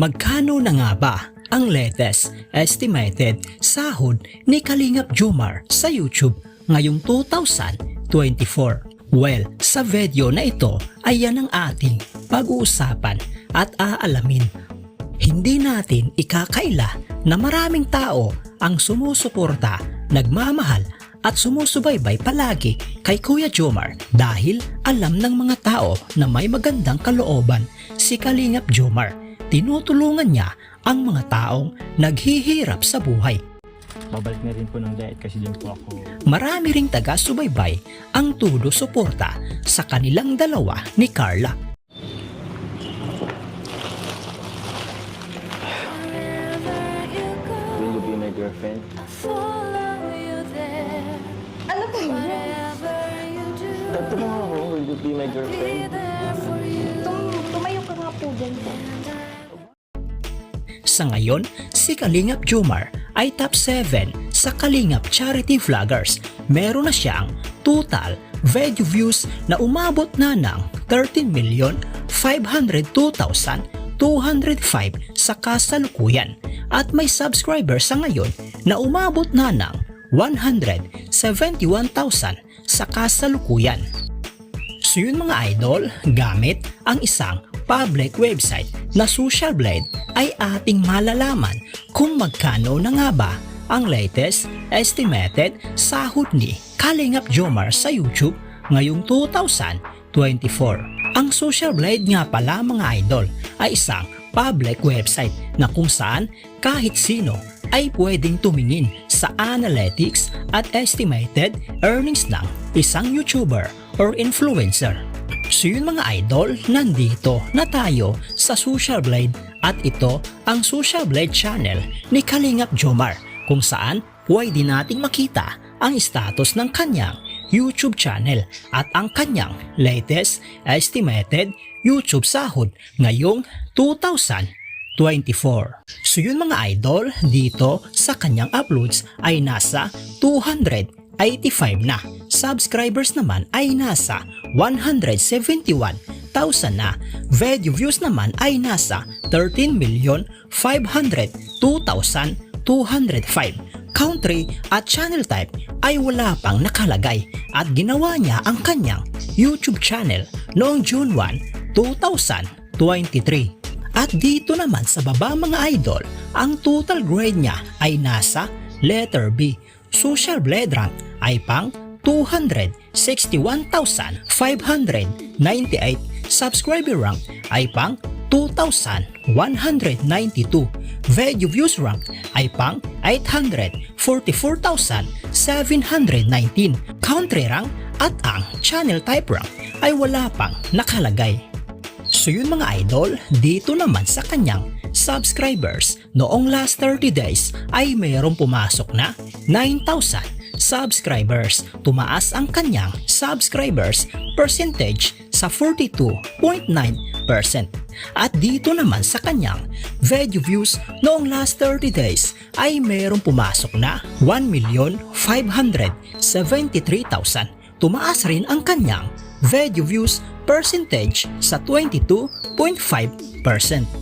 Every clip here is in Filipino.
Magkano na nga ba ang latest estimated sahod ni Kalingap Jumar sa YouTube ngayong 2024? Well, sa video na ito ay yan ang ating pag-uusapan at aalamin. Hindi natin ikakaila na maraming tao ang sumusuporta, nagmamahal at sumusubaybay palagi kay Kuya Jomar dahil alam ng mga tao na may magandang kalooban si Kalingap Jomar. Tinutulungan niya ang mga taong naghihirap sa buhay. babalik na rin po ng diet kasi din po ako Marami ring taga-subaybay ang tulo suporta sa kanilang dalawa ni Carla. Will you be my girlfriend? Ano po yun? Tatanong ako, will you be my girlfriend? Tum tumayo ka nga po dyan po. Sa ngayon, si Kalingap Jumar ay top 7 sa Kalingap Charity Vloggers. Meron na siyang total video views na umabot na ng 13,502,205 sa kasalukuyan at may subscribers sa ngayon na umabot na ng 171,000 sa kasalukuyan. So yun mga idol, gamit ang isang public website na Social Blade ay ating malalaman kung magkano na nga ba ang latest estimated sahod ni Kalingap Jomar sa YouTube ngayong 2024. Ang Social Blade nga pala mga idol ay isang public website na kung saan kahit sino ay pwedeng tumingin sa analytics at estimated earnings ng isang YouTuber or influencer. So yun mga idol, nandito na tayo sa Social Blade at ito ang Social Blade channel ni Kalingap Jomar kung saan pwede nating makita ang status ng kanyang YouTube channel at ang kanyang latest estimated YouTube sahod ngayong 2024. So yun mga idol, dito sa kanyang uploads ay nasa 285 na. Subscribers naman ay nasa 171,000 na. Video views naman ay nasa 13,502,205. Country at channel type ay wala pang nakalagay at ginawa niya ang kanyang YouTube channel noong June 1, 2023. At dito naman sa baba mga idol, ang total grade niya ay nasa letter B. Social blade rank ay pang 261,598. Subscriber rank ay pang 2,192. Video views rank ay pang 844,719. Country rank at ang channel type rank ay wala pang nakalagay. So yun mga idol, dito naman sa kanyang subscribers noong last 30 days ay mayroong pumasok na 9,000 subscribers. Tumaas ang kanyang subscribers percentage sa 42.9%. At dito naman sa kanyang video views noong last 30 days ay mayroong pumasok na 1,573,000. Tumaas rin ang kanyang video views percentage sa 22.5%.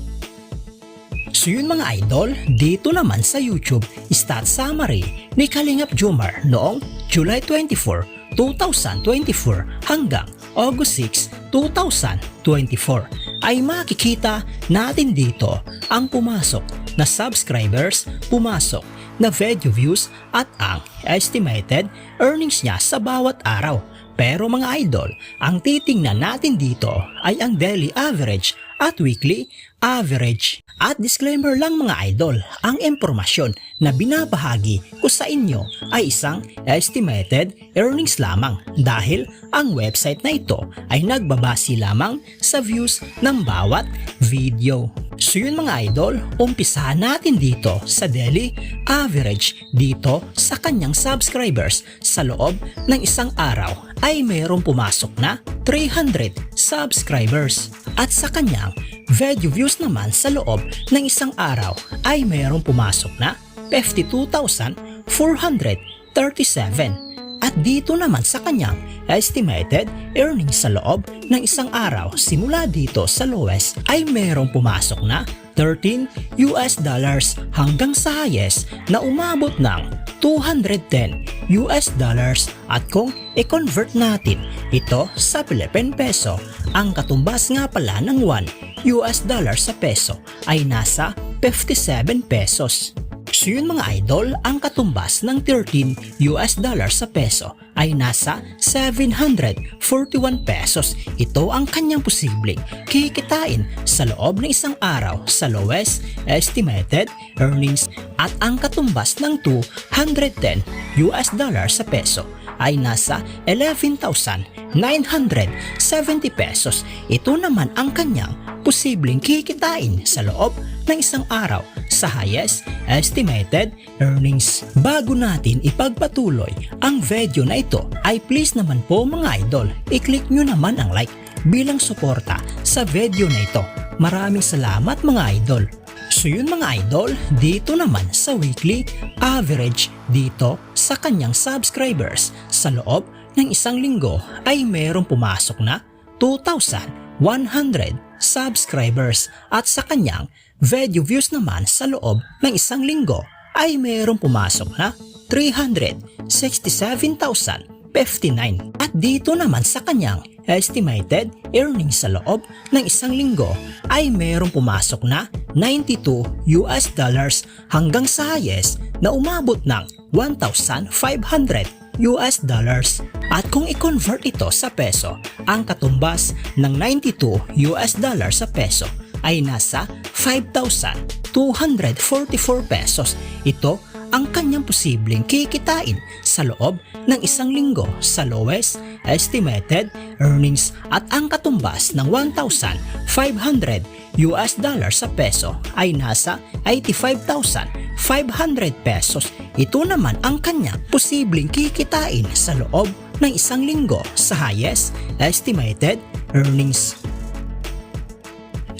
So yun mga idol, dito naman sa YouTube, stat summary ni Kalingap Jomar noong July 24, 2024 hanggang August 6, 2024 ay makikita natin dito ang pumasok na subscribers, pumasok na video views at ang estimated earnings niya sa bawat araw. Pero mga idol, ang titingnan natin dito ay ang daily average at weekly average. At disclaimer lang mga idol, ang impormasyon na binabahagi ko sa inyo ay isang estimated earnings lamang dahil ang website na ito ay nagbabase lamang sa views ng bawat video. So yun mga idol, umpisahan natin dito sa daily average dito sa kanyang subscribers. Sa loob ng isang araw ay mayroong pumasok na 300 subscribers. At sa kanyang video views naman sa loob ng isang araw ay mayroong pumasok na 52,437 at dito naman sa kanyang estimated earnings sa loob ng isang araw simula dito sa lowest ay mayroong pumasok na 13 US dollars hanggang sa highest na umabot ng 210 US dollars at kung i-convert natin ito sa Philippine peso, ang katumbas nga pala ng 1 US dollar sa peso ay nasa 57 pesos. So yun mga idol, ang katumbas ng 13 US dollar sa peso ay nasa 741 pesos. Ito ang kanyang posibleng kikitain sa loob ng isang araw sa lowest estimated earnings at ang katumbas ng 210 US dollar sa peso ay nasa 11,970 pesos. Ito naman ang kanyang posibleng kikitain sa loob ng isang araw sa highest estimated earnings. Bago natin ipagpatuloy ang video na ito ay please naman po mga idol, i-click nyo naman ang like bilang suporta sa video na ito. Maraming salamat mga idol. So yun mga idol, dito naman sa weekly average dito sa kanyang subscribers sa loob ng isang linggo ay merong pumasok na 2,100 subscribers at sa kanyang video views naman sa loob ng isang linggo ay merong pumasok na 367,059 at dito naman sa kanyang estimated earnings sa loob ng isang linggo ay merong pumasok na 92 US dollars hanggang sa highest na umabot ng 1,500 US dollars. At kung i-convert ito sa peso, ang katumbas ng 92 US dollars sa peso ay nasa 5,244 pesos. Ito ang kanyang posibleng kikitain sa loob ng isang linggo sa lowest estimated earnings at ang katumbas ng 1,500 US dollar sa peso ay nasa 85,500 pesos. Ito naman ang kanyang posibleng kikitain sa loob ng isang linggo sa highest estimated earnings.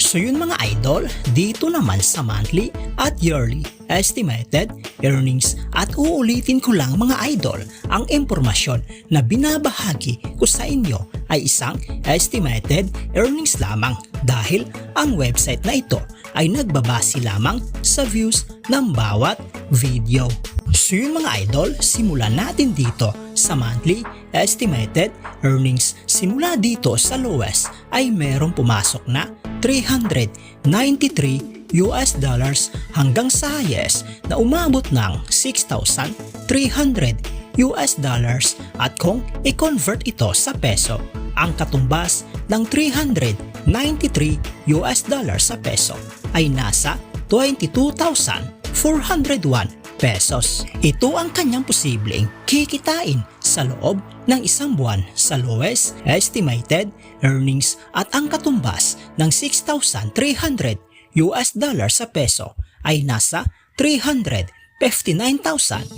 So yun mga idol, dito naman sa monthly at yearly estimated earnings at uulitin ko lang mga idol ang impormasyon na binabahagi ko sa inyo ay isang estimated earnings lamang dahil ang website na ito ay nagbabase lamang sa views ng bawat video. So yun mga idol, simulan natin dito sa monthly estimated earnings. Simula dito sa lowest ay merong pumasok na 393 US dollars hanggang sa highest na umabot ng 6,300 US dollars. At kung i-convert ito sa peso, ang katumbas ng 393 US dollars sa peso ay nasa 22,401 pesos. Ito ang kanyang posibleng kikitain sa loob ng isang buwan sa lowest estimated earnings at ang katumbas ng 6,300 US dollar sa peso ay nasa 359,100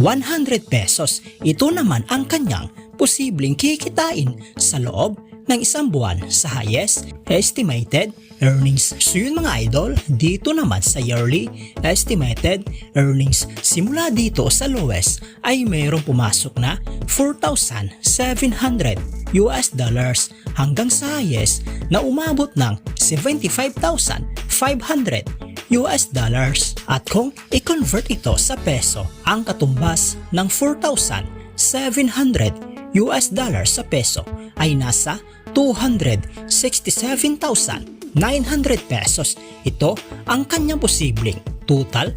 pesos. Ito naman ang kanyang posibleng kikitain sa loob ng isang buwan sa highest estimated earnings. So yun mga idol, dito naman sa yearly estimated earnings. Simula dito sa lowest ay mayroong pumasok na 4,700 US dollars hanggang sa highest na umabot ng 75,500 US dollars. At kung i-convert ito sa peso, ang katumbas ng 4,700 US dollars sa peso ay nasa 267,900 pesos. Ito ang kanyang posibleng total